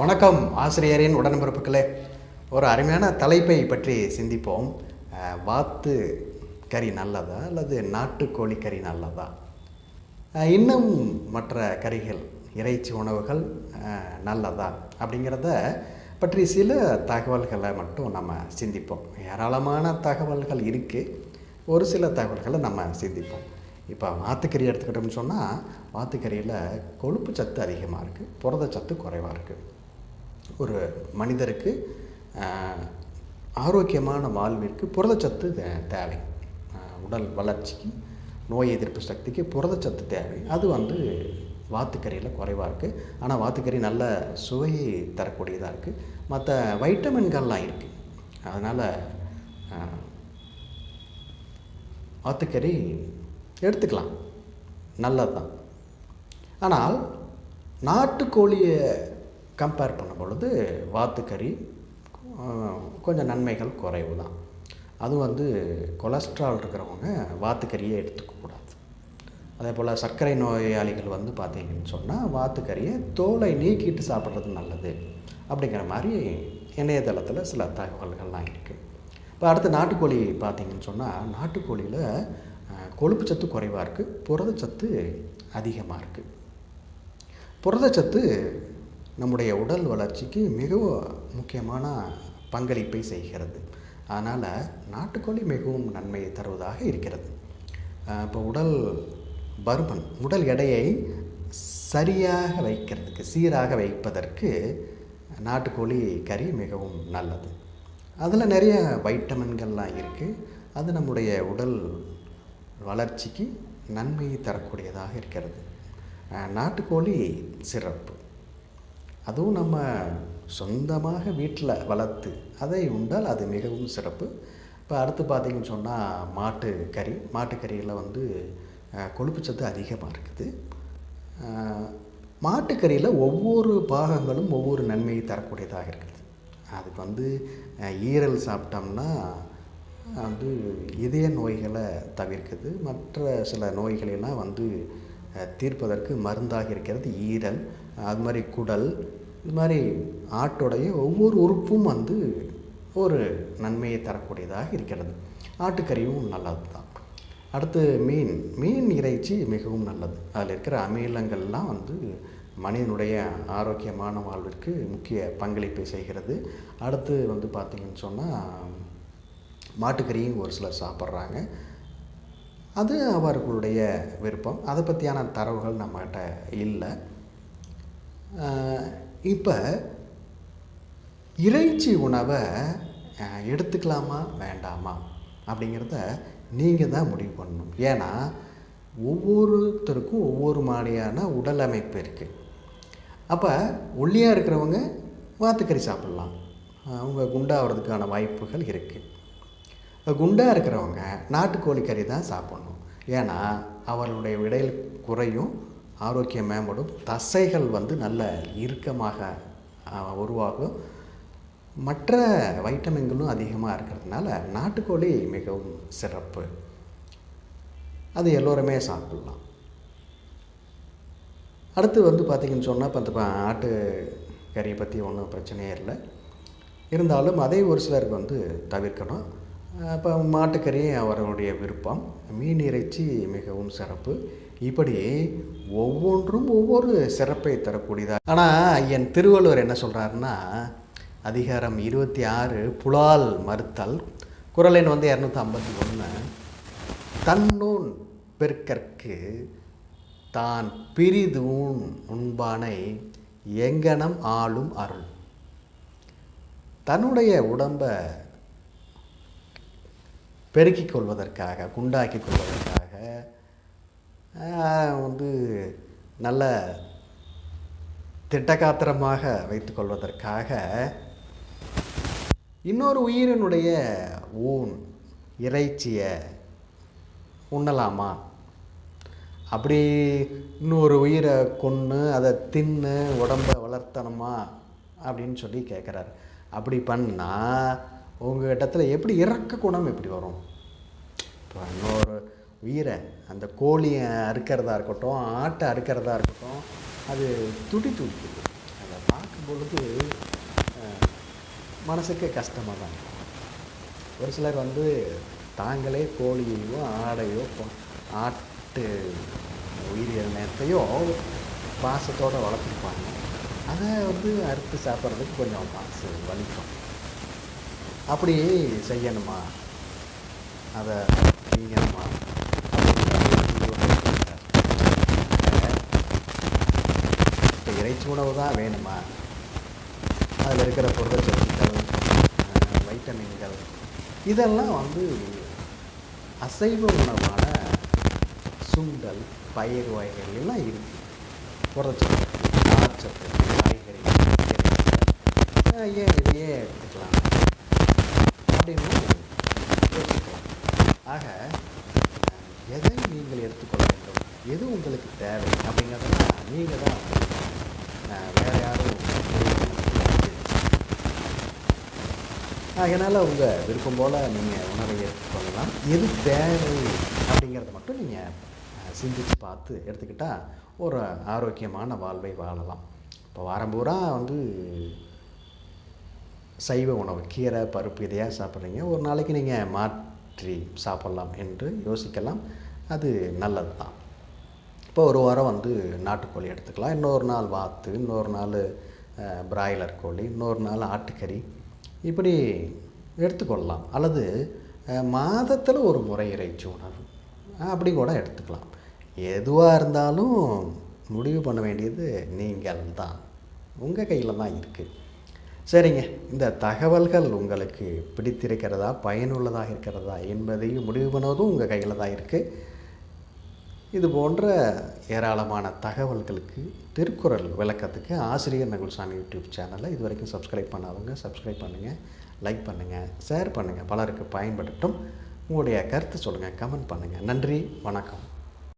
வணக்கம் ஆசிரியரின் உடன்பிறப்புகளே. ஒரு அருமையான தலைப்பை பற்றி சிந்திப்போம். வாத்து கறி நல்லதா அல்லது நாட்டுக்கோழி கறி நல்லதா? இன்னும் மற்ற கறிகள் இறைச்சி உணவுகள் நல்லதா அப்படிங்கிறத பற்றி சில தகவல்களை மட்டும் நம்ம சிந்திப்போம். ஏராளமான தகவல்கள் இருக்குது ஒரு சில தகவல்களை நம்ம சிந்திப்போம். இப்போ வாத்துக்கறி எடுத்துக்கிட்டோம்னு சொன்னால் வாத்துக்கறியில் கொழுப்பு சத்து அதிகமாக இருக்குது புரதச்சத்து குறைவாக இருக்குது ஒரு மனிதருக்கு ஆரோக்கியமான வாழ்விற்கு புரதச்சத்து தேவை. உடல் வளர்ச்சிக்கு நோய் எதிர்ப்பு சக்திக்கு புரதச்சத்து தேவை. அது வந்து வாத்துக்கறியில் குறைவாக இருக்குது ஆனால் வாத்துக்கறி நல்ல சுவையை தரக்கூடியதாக இருக்குது மற்ற வைட்டமின்கள்லாம் இருக்குது அதனால் வாத்துக்கறி எடுத்துக்கலாம். நல்லது தான் ஆனால் நாட்டுக்கோழியை கம்பேர் பண்ணும் பொழுது வாத்துக்கறி கொஞ்சம் நன்மைகள் குறைவு தான் அதுவும் வந்து கொலஸ்ட்ரால் இருக்கிறவங்க வாத்துக்கறியே எடுத்துக்கக்கூடாது அதே போல் சர்க்கரை நோயாளிகள் வந்து பார்த்தீங்கன்னு சொன்னால் வாத்துக்கறியை தோலை நீக்கிட்டு சாப்பிட்றது நல்லது அப்படிங்கிற மாதிரி இணையதளத்தில் சில தகவல்கள்லாம் இருக்குது இப்போ அடுத்து நாட்டுக்கோழி பார்த்தீங்கன்னு சொன்னால் நாட்டுக்கோழியில் கொழுப்பு சத்து குறைவாக இருக்குது புரதச்சத்து அதிகமாக இருக்குது புரதச்சத்து நம்முடைய உடல் வளர்ச்சிக்கு மிகவும் முக்கியமான பங்களிப்பை செய்கிறது. அதனால் நாட்டுக்கோழி மிகவும் நன்மையை தருவதாக இருக்கிறது. இப்போ உடல் பருமன் உடல் எடையை சரியாக வைக்கிறதுக்கு சீராக வைப்பதற்கு நாட்டுக்கோழி கறி மிகவும் நல்லது. அதில் நிறைய வைட்டமின்கள்லாம் இருக்குது அது நம்முடைய உடல் வளர்ச்சிக்கு நன்மையை தரக்கூடியதாக இருக்கிறது. நாட்டுக்கோழி சிறப்பு. அதுவும் நம்ம சொந்தமாக வீட்டில் வளர்த்து அதை உண்டால் அது மிகவும் சிறப்பு. இப்போ அடுத்து பார்த்தீங்கன்னு சொன்னால் மாட்டு கறி. மாட்டுக்கறியில் வந்து கொழுப்புச்சத்து அதிகமாக இருக்குது. மாட்டுக்கறியில் ஒவ்வொரு பாகங்களும் ஒவ்வொரு நன்மையை தரக்கூடியதாக இருக்குது. அதுக்கு வந்து ஈரல் சாப்பிட்டோம்னா வந்து இதய நோய்களை தவிர்க்குது. மற்ற சில நோய்களெல்லாம் வந்து தீர்ப்பதற்கு மருந்தாக இருக்கிறது. ஈரல் அது மாதிரி குடல் இது மாதிரி ஆட்டோடைய ஒவ்வொரு உறுப்பும் வந்து ஒரு நன்மையை தரக்கூடியதாக இருக்கிறது. ஆட்டுக்கறியும் நல்லது தான் அடுத்து மீன். மீன் இறைச்சி மிகவும் நல்லது. அதில் இருக்கிற அமிலங்கள்லாம் வந்து மனிதனுடைய ஆரோக்கியமான வாழ்விற்கு முக்கிய பங்களிப்பை செய்கிறது. அடுத்து வந்து பார்த்திங்கன்னு சொன்னால் மாட்டுக்கறியும் ஒரு சிலர் சாப்பிட்றாங்க. அது அவர்களுடைய விருப்பம். அதை பற்றியான தரவுகள் நம்மகிட்ட இல்லை. இப்போ இறைச்சி உணவை எடுத்துக்கலாமா வேண்டாமா அப்படிங்கிறத நீங்கள் தான் முடிவு பண்ணணும். ஏன்னா ஒவ்வொருத்தருக்கும் ஒவ்வொரு மாதிரியான உடல் அமைப்பு இருக்குது அப்போ ஒல்லியாக இருக்கிறவங்க வாத்துக்கறி சாப்பிட்லாம். அவங்க குண்டாகிறதுக்கான வாய்ப்புகள் இருக்குது குண்டாக இருக்கிறவங்க நாட்டுக்கோழி கறி தான் சாப்பிட்ணும். ஏன்னா அவர்களுடைய விடையில் குறையும் ஆரோக்கியம் மேம்படும் தசைகள் வந்து நல்ல இறுக்கமாக உருவாகும். மற்ற வைட்டமின்களும் அதிகமாக இருக்கிறதுனால நாட்டுக்கோழி மிகவும் சிறப்பு. அது எல்லோருமே சாப்பிட்லாம். அடுத்து வந்து பார்த்திங்கன்னு சொன்னால் இப்போ அந்த ஆட்டு கறியை பற்றி ஒன்றும் பிரச்சனையே இல்லை. இருந்தாலும் அதை ஒரு சிலருக்கு வந்து தவிர்க்கணும். இப்போ மாட்டுக்கறி அவர்களுடைய விருப்பம். மீன் இறைச்சி மிகவும் சிறப்பு. இப்படி ஒவ்வொன்றும் ஒவ்வொரு சிறப்பை தரக்கூடியதாக ஆனால் என் திருவள்ளுவர் என்ன சொல்கிறாருன்னா அதிகாரம் இருபத்தி ஆறு புலால் மறுத்தல். குரல் எண் வந்து இரநூத்தி ஐம்பத்தி ஒன்று தன்னூன் பெருக்கற்கு தான் பிரிதூன் உண்பானை எங்கனம் ஆளும் அருள். தன்னுடைய உடம்பை பெருக்கிக் கொள்வதற்காக குண்டாக்கி கொள்வதற்காக வந்து நல்ல திட்டகாத்திரமாக வைத்துக்கொள்வதற்காக இன்னொரு உயிரினுடைய ஊன் இறைச்சியை உண்ணலாமா? அப்படி இன்னொரு உயிரை கொன்று அதை தின்னு உடம்பை வளர்த்தணுமா? அப்படின்னு சொல்லி கேட்குறாரு அப்படி பண்ணால் உங்கள் இடத்துல எப்படி இறக்க குணம் எப்படி வரும்? இப்போ இன்னொரு உயிரை அந்த கோழியை அறுக்கிறதா இருக்கட்டும் ஆட்டை அறுக்கிறதா இருக்கட்டும் அது துடி துடிக்குது. அதை பார்க்கும் பொழுது மனசுக்கு கஷ்டமாக தான் இருக்கும். ஒரு சிலர் வந்து தாங்களே கோழியையோ ஆடையோ ஆட்டு ஆட்டு உயிரினத்தையோ பாசத்தோடு வளர்த்துருப்பாங்க. அதை வந்து அறுத்து சாப்பிட்றதுக்கு கொஞ்சம் பாசு வலிக்கும். அப்படி செய்யணுமா? அதை செய்யணுமா? இப்போ இறைச்சி உணவு தான் வேணுமா? அதில் இருக்கிற புரதச்சத்துக்கள் வைட்டமின்கள் இதெல்லாம் வந்து அசைவ உணவான சுண்டல் பயிர் வகைகள் எல்லாம் இருக்குது புரதச்சத்து நார்ச்சத்து காய்கறி ஏன் இதையே எடுத்துக்கலாம்? அப்படின்னு ஆக எதை நீங்கள் எடுத்துக்கொள்ள வேண்டும்? எது உங்களுக்கு தேவை? அப்படிங்கிறதெல்லாம் நீங்கள் தான் வேறு யாரும் அதனால் உங்கள் விருப்பம் போல் நீங்கள் உணவை எடுத்துக்கொள்ளலாம். எது தேவை அப்படிங்கிறத மட்டும் நீங்கள் சிந்தித்து பார்த்து எடுத்துக்கிட்டால் ஒரு ஆரோக்கியமான வாழ்வை வாழலாம். இப்போ வாரம் பூரா வந்து சைவ உணவு கீரை பருப்பு இதையாக சாப்பிட்றீங்க. ஒரு நாளைக்கு நீங்கள் மாற்றி சாப்பிட்லாம் என்று யோசிக்கலாம். அது நல்லது தான் இப்போ ஒரு வாரம் வந்து நாட்டுக்கோழி எடுத்துக்கலாம். இன்னொரு நாள் வாத்து இன்னொரு நாள் பிராய்லர் கோழி இன்னொரு நாள் ஆட்டுக்கறி. இப்படி எடுத்துக்கொள்ளலாம். அல்லது மாதத்தில் ஒரு முறை இறைச்சி உணவு. அப்படி கூட எடுத்துக்கலாம். எதுவாக இருந்தாலும் முடிவு பண்ண வேண்டியது நீங்கள் தான் உங்கள் கையில் தான் இருக்குது சரிங்க. இந்த தகவல்கள் உங்களுக்கு பிடித்திருக்கிறதா பயனுள்ளதாக இருக்கிறதா என்பதையும் முடிவு பண்ணுவதும் உங்கள் கையில் தான் இருக்குது இது போன்ற ஏராளமான தகவல்களுக்கு திருக்குறள் விளக்கத்துக்கு ஆசிரியர் நகுல்சாமி யூடியூப் சேனலை இது வரைக்கும் சப்ஸ்கிரைப் பண்ணாதவங்க சப்ஸ்கிரைப் பண்ணுங்கள் லைக் பண்ணுங்கள் ஷேர் பண்ணுங்கள் பலருக்கு பயன்படட்டும். உங்களுடைய கருத்து சொல்லுங்கள் கமெண்ட் பண்ணுங்கள் நன்றி வணக்கம்.